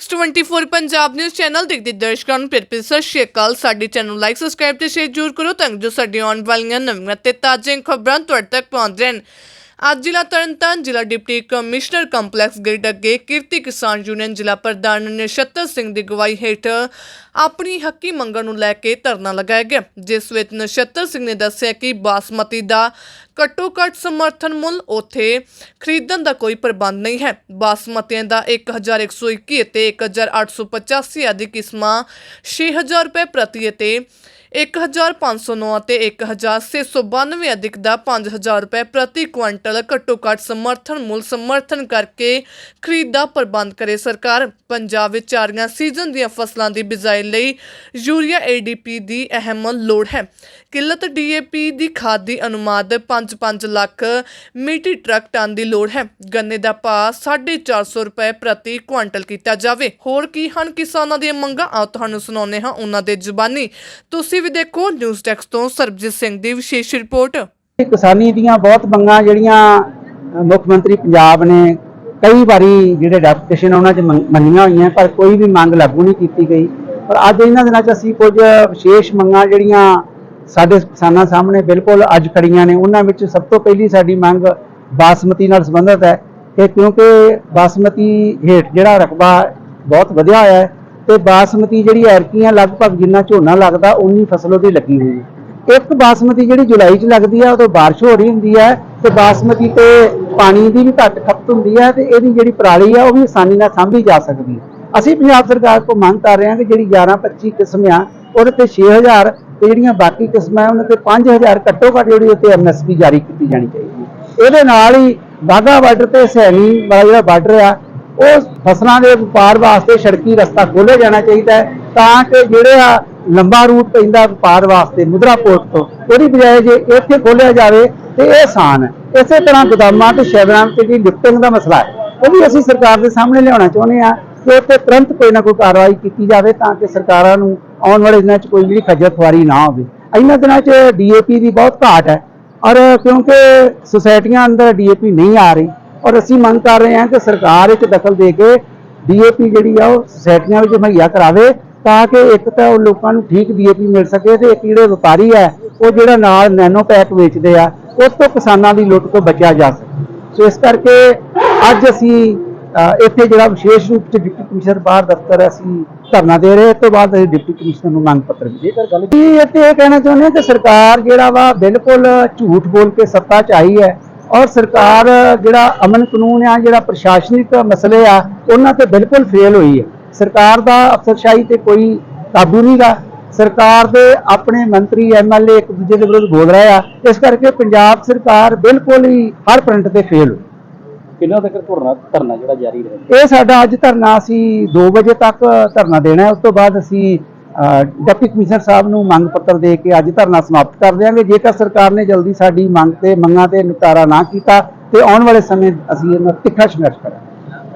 X24 Punjab news channel ਦੇਖਦੇ ਦਰਸ਼ਕਾਂ ਨੂੰ। ਫਿਰ ਫਿਰ ਸਤਿ ਸ਼੍ਰੀ ਅਕਾਲ। ਸਾਡੇ ਚੈਨਲ ਲਾਈਕ ਸਬਸਕ੍ਰਾਈਬ ਤੇ ਸ਼ੇਅਰ ਜ਼ਰੂਰ ਕਰੋ ਤਾਂ ਜੋ ਸਾਡੀਆਂ ਆਉਣ ਵਾਲੀਆਂ ਨਵੀਆਂ ਤੇ ਤਾਜ਼ੀਆਂ ਖਬਰਾਂ ਤੁਹਾਡੇ ਤੱਕ ਪਹੁੰਚ ਰਹਿਣ ਅੱਜ ਜ਼ਿਲ੍ਹਾ ਤਰਨਤਾਰਨ ਜ਼ਿਲ੍ਹਾ ਡਿਪਟੀ ਕਮਿਸ਼ਨਰ ਕੰਪਲੈਕਸ ਗੇਟ ਅੱਗੇ ਕਿਰਤੀ ਕਿਸਾਨ ਯੂਨੀਅਨ ਜ਼ਿਲ੍ਹਾ ਪ੍ਰਧਾਨ ਨਛੱਤਰ ਸਿੰਘ ਦੀ ਗਵਾਹੀ ਹੇਠ ਆਪਣੀ ਹੱਕੀ ਮੰਗਾਂ ਨੂੰ ਲੈ ਕੇ ਧਰਨਾ ਲਗਾਇਆ ਗਿਆ। ਜਿਸ ਵਿੱਚ ਨਛੱਤਰ ਸਿੰਘ ਨੇ ਦੱਸਿਆ ਕਿ ਬਾਸਮਤੀ ਦਾ ਘੱਟੋ ਘੱਟ ਸਮਰਥਨ ਮੁੱਲ ਉੱਥੇ ਖਰੀਦਣ ਦਾ ਕੋਈ ਪ੍ਰਬੰਧ ਨਹੀਂ ਹੈ। ਬਾਸਮਤੀਆਂ ਦਾ 1121 ਅਤੇ 1885 ਆਦਿ ਕਿਸਮਾਂ 6000 ਰੁਪਏ ਪ੍ਰਤੀ ਅਤੇ 1509 ਅਤੇ 1692 ਅਧਿਕ ਦਾ 5000 ਰੁਪਏ ਪ੍ਰਤੀ ਕੁਇੰਟਲ ਘੱਟੋ ਘੱਟ ਸਮਰਥਨ ਮੁੱਲ ਸਮਰਥਨ ਕਰਕੇ ਖਰੀਦ ਦਾ ਪ੍ਰਬੰਧ ਕਰੇ ਸਰਕਾਰ। ਪੰਜਾਬ ਵਿੱਚ ਚਾਰੀਆਂ ਸੀਜ਼ਨ ਦੀਆਂ ਫਸਲਾਂ ਦੀ ਬਿਜਾਈ ਲਈ ਯੂਰੀਆ ਏਡੀਪੀ ਦੀ ਅਹਿਮ ਲੋੜ ਹੈ। ਕਿੱਲਤ ਡੀਏਪੀ ਦੀ ਖਾਦ ਦੀ ਅਨੁਮਾਦ 5-5 ਲੱਖ ਮੀਟੀ ਟਰੱਕ ਟਨ ਦੀ ਲੋੜ ਹੈ। ਗੰਨੇ ਦਾ ਭਾਅ 450 ਰੁਪਏ ਪ੍ਰਤੀ ਕੁਇੰਟਲ ਕੀਤਾ ਜਾਵੇ। ਹੋਰ ਕੀ ਹਨ ਕਿਸਾਨਾਂ ਦੀਆਂ ਮੰਗਾਂ? ਆਓ ਤੁਹਾਨੂੰ ਸੁਣਾਉਂਦੇ ਹਾਂ ਉਹਨਾਂ ਦੇ ਜ਼ੁਬਾਨੀ। ਤੁਸੀਂ ਵੀ ਦੇਖੋ ਨਿਊਜ਼ ਟੈਕਸ ਤੋਂ ਸਰਬਜੀਤ ਸਿੰਘ ਦੀ ਵਿਸ਼ੇਸ਼ ਰਿਪੋਰਟ। ਕਿਸਾਨੀ ਦੀਆਂ ਬਹੁਤ ਮੰਗਾਂ ਜਿਹੜੀਆਂ ਮੁੱਖ ਮੰਤਰੀ ਪੰਜਾਬ ਨੇ ਕਈ ਵਾਰੀ ਜਿਹੜੇ ਡੈਪੂਟੇਸ਼ਨ ਉਹਨਾਂ 'ਚ ਮੰਗ- ਮੰਨੀਆਂ ਹੋਈਆਂ, ਪਰ ਕੋਈ ਵੀ ਮੰਗ ਲਾਗੂ ਨਹੀਂ ਕੀਤੀ ਗਈ। ਪਰ ਅੱਜ ਇਹਨਾਂ ਦਿਨਾਂ 'ਚ ਅਸੀਂ ਕੁਝ ਵਿਸ਼ੇਸ਼ ਮੰਗਾਂ ਜਿਹੜੀਆਂ ਸਾਡੇ ਕਿਸਾਨਾਂ ਸਾਹਮਣੇ ਬਿਲਕੁਲ ਅੱਜ ਖੜੀਆਂ ਨੇ, ਉਹਨਾਂ ਵਿੱਚ ਸਭ ਤੋਂ ਪਹਿਲੀ ਸਾਡੀ ਮੰਗ ਬਾਸਮਤੀ ਨਾਲ ਸੰਬੰਧਿਤ ਹੈ। ਕਿ ਕਿਉਂਕਿ ਬਾਸਮਤੀ ਹੇਠ ਜਿਹੜਾ ਰਕਬਾ ਬਹੁਤ ਵਧਿਆ ਹੋਇਆ ਹੈ ਤੇ ਬਾਸਮਤੀ ਜਿਹੜੀ ਐਰਕੀਆਂ ਲਗਭਗ ਜਿੰਨਾ ਝੋਨਾ ਲੱਗਦਾ ਉਨੀ ਫਸਲ ਉਹਦੀ ਲੱਗੀ ਹੋਈ ਹੈ। ਇੱਕ ਬਾਸਮਤੀ ਜਿਹੜੀ ਜੁਲਾਈ 'ਚ ਲੱਗਦੀ ਹੈ ਉਦੋਂ ਬਾਰਿਸ਼ ਹੋ ਰਹੀ ਹੁੰਦੀ ਹੈ ਤੇ ਬਾਸਮਤੀ ਤੇ ਪਾਣੀ ਦੀ ਵੀ ਘੱਟ ਖਪਤ ਹੁੰਦੀ ਹੈ ਤੇ ਇਹਦੀ ਜਿਹੜੀ ਪਰਾਲੀ ਆ, ਉਹ ਵੀ ਆਸਾਨੀ ਨਾਲ ਸਾਂਭੀ ਜਾ ਸਕਦੀ ਹੈ। ਅਸੀਂ ਪੰਜਾਬ ਸਰਕਾਰ ਕੋਲ ਮੰਗ ਕਰ ਰਹੇ ਹਾਂ ਕਿ ਜਿਹੜੀ 11 25 ਕਿਸਮ ਆ, ਉਹਦੇ ਤੇ 6000 ਤੇ ਜਿਹੜੀਆਂ ਬਾਕੀ ਕਿਸਮਾਂ ਆ, ਉਹਨਾਂ ਤੇ 5000 ਘੱਟੋ ਘੱਟ ਜਿਹੜੀ ਉੱਤੇ ਐਮਐਸਪੀ ਜਾਰੀ ਕੀਤੀ ਜਾਣੀ ਚਾਹੀਦੀ ਇਹਦੇ ਨਾਲ ਹੀ ਵਾਹਗਾ ਬਾਰਡਰ ਤੇ ਸੈਣੀ ਵਾਲਾ ਜਿਹੜਾ ਬਾਰਡਰ ਆ ਉਹ ਫਸਲਾਂ ਦੇ ਵਪਾਰ ਵਾਸਤੇ ਸੜਕੀ ਰਸਤਾ ਖੋਲ੍ਹਿਆ ਜਾਣਾ ਚਾਹੀਦਾ ਹੈ ਤਾਂ ਕਿ ਜਿਹੜੇ ਆ ਲੰਬਾ ਰੂਟ ਪੈਂਦਾ ਵਪਾਰ ਵਾਸਤੇ ਮੁਦਰਾ ਪੋਰਟ ਤੋਂ, ਉਹਦੀ ਬਜਾਏ ਜੇ ਇੱਥੇ ਖੋਲ੍ਹਿਆ ਜਾਵੇ ਤੇ ਇਹ ਆਸਾਨ ਹੈ। ਇਸੇ ਤਰ੍ਹਾਂ ਗੋਦਾਮਾਂ ਤੇ ਸ਼ੈਵਰਾਂ ਤੇ ਜਿਹੜੀ ਲਿਫਟਿੰਗ ਦਾ ਮਸਲਾ ਹੈ। ਉਹ ਵੀ ਅਸੀਂ ਸਰਕਾਰ ਦੇ ਸਾਹਮਣੇ ਲਿਆਉਣਾ ਚਾਹੁੰਦੇ ਆ ਕਿ ਉੱਤੇ ਤੁਰੰਤ ਕੋਈ ਨਾ ਕੋਈ ਕਾਰਵਾਈ ਕੀਤੀ ਜਾਵੇ ਤਾਂ ਕਿ ਸਰਕਾਰਾਂ ਨੂੰ ਆਉਣ ਵਾਲੇ ਦਿਨਾਂ 'ਚ ਕੋਈ ਜਿਹੜੀ ਖੱਜਲ ਖੁਆਰੀ ਨਾ ਹੋਵੇ। ਇਹਨਾਂ ਦਿਨਾਂ 'ਚ ਡੀਏਪੀ ਦੀ ਬਹੁਤ ਘਾਟ ਹੈ ਔਰ ਕਿਉਂਕਿ ਸੁਸਾਇਟੀਆਂ ਅੰਦਰ ਡੀਏਪੀ ਨਹੀਂ ਆ ਰਹੀ ਔਰ ਅਸੀਂ ਮੰਗ ਕਰ ਰਹੇ ਹਾਂ ਕਿ ਸਰਕਾਰ ਇੱਕ ਦਖਲ ਦੇ ਕੇ ਡੀਏਪੀ ਜਿਹੜੀ ਆ ਉਹ ਸੋਸਾਇਟੀਆਂ ਵਿੱਚ ਮੁਹੱਈਆ ਕਰਾਵੇ ਤਾਂ ਕਿ ਇੱਕ ਤਾਂ ਉਹ ਲੋਕਾਂ ਨੂੰ ਠੀਕ ਡੀਏਪੀ ਮਿਲ ਸਕੇ ਤੇ ਇੱਕ ਜਿਹੜੇ ਵਪਾਰੀ ਹੈ, ਉਹ ਜਿਹੜਾ ਨਾਲ ਨੈਨੋ ਪੈਕ ਵੇਚਦੇ ਆ, ਉਸ ਤੋਂ ਕਿਸਾਨਾਂ ਦੀ ਲੁੱਟ ਤੋਂ ਬਚਿਆ ਜਾ ਸਕੇ। ਸੋ ਇਸ ਕਰਕੇ ਅੱਜ ਅਸੀਂ ਇੱਥੇ ਜਿਹੜਾ ਵਿਸ਼ੇਸ਼ ਰੂਪ ਚ ਡਿਪਟੀ ਕਮਿਸ਼ਨਰ ਬਾਹਰ ਦਫ਼ਤਰ ਅਸੀਂ ਧਰਨਾ ਦੇ ਰਹੇ ਇਸ ਤੋਂ ਬਾਅਦ ਅਸੀਂ ਡਿਪਟੀ ਕਮਿਸ਼ਨਰ ਨੂੰ ਮੰਗ ਪੱਤਰ ਵੀ ਜੇਕਰ ਗੱਲ ਕੀ ਇੱਥੇ ਇਹ ਕਹਿਣਾ ਚਾਹੁੰਦੇ ਹਾਂ ਕਿ ਸਰਕਾਰ ਜਿਹੜਾ ਵਾ ਬਿਲਕੁਲ ਝੂਠ ਬੋਲ ਕੇ ਸੱਤਾ ਚ ਆਈ ਹੈ। ਔਰ ਸਰਕਾਰ ਜਿਹੜਾ ਅਮਨ ਕਾਨੂੰਨ ਆ ਜਿਹੜਾ ਪ੍ਰਸ਼ਾਸਨਿਕ ਮਸਲੇ ਆ ਉਹਨਾਂ ਤੇ ਬਿਲਕੁਲ ਫੇਲ ਹੋਈ ਹੈ। ਸਰਕਾਰ ਦਾ ਅਫਸਰਸ਼ਾਹੀ ਤੇ ਕੋਈ ਕਾਬੂ ਨਹੀਂਗਾ ਸਰਕਾਰ ਦੇ ਆਪਣੇ ਮੰਤਰੀ ਐਮਐਲਏ ਇੱਕ ਦੂਜੇ ਦੇ ਵਿਰੁੱਧ ਬੋਲ ਰਹੇ ਆ। ਇਸ ਕਰਕੇ ਪੰਜਾਬ ਸਰਕਾਰ ਬਿਲਕੁਲ ਹੀ ਹਰ ਫਰੰਟ ਤੇ ਫੇਲ ਹੋਈ। ਕਿੰਨਾ ਤੱਕ ਧਰਨਾ ਧਰਨਾ ਜਿਹੜਾ ਜਾਰੀ ਰਹੇ? ਇਹ ਸਾਡਾ ਅੱਜ ਧਰਨਾ ਅਸੀਂ 2 ਵਜੇ ਤੱਕ ਧਰਨਾ ਦੇਣਾ ਹੈ। ਉਸ ਤੋਂ ਬਾਅਦ ਅਸੀਂ ਡਿਪਟੀ ਕਮਿਸ਼ਨਰ ਸਾਹਿਬ ਨੂੰ ਮੰਗ ਪੱਤਰ ਦੇ ਕੇ ਅੱਜ ਧਰਨਾ ਸਮਾਪਤ ਕਰ ਦਿਆਂਗੇ। ਜੇਕਰ ਸਰਕਾਰ ਨੇ ਜਲਦੀ ਸਾਡੀ ਮੰਗ ਤੇ ਮੰਗਾਂ ਤੇ ਨਿਪਟਾਰਾ ਨਾ ਕੀਤਾ ਤੇ ਆਉਣ ਵਾਲੇ ਸਮੇਂ ਅਸੀਂ ਇਹਨਾਂ ਤਿੱਖਾ ਸੰਘਰਸ਼ ਕਰਾਂਗੇ।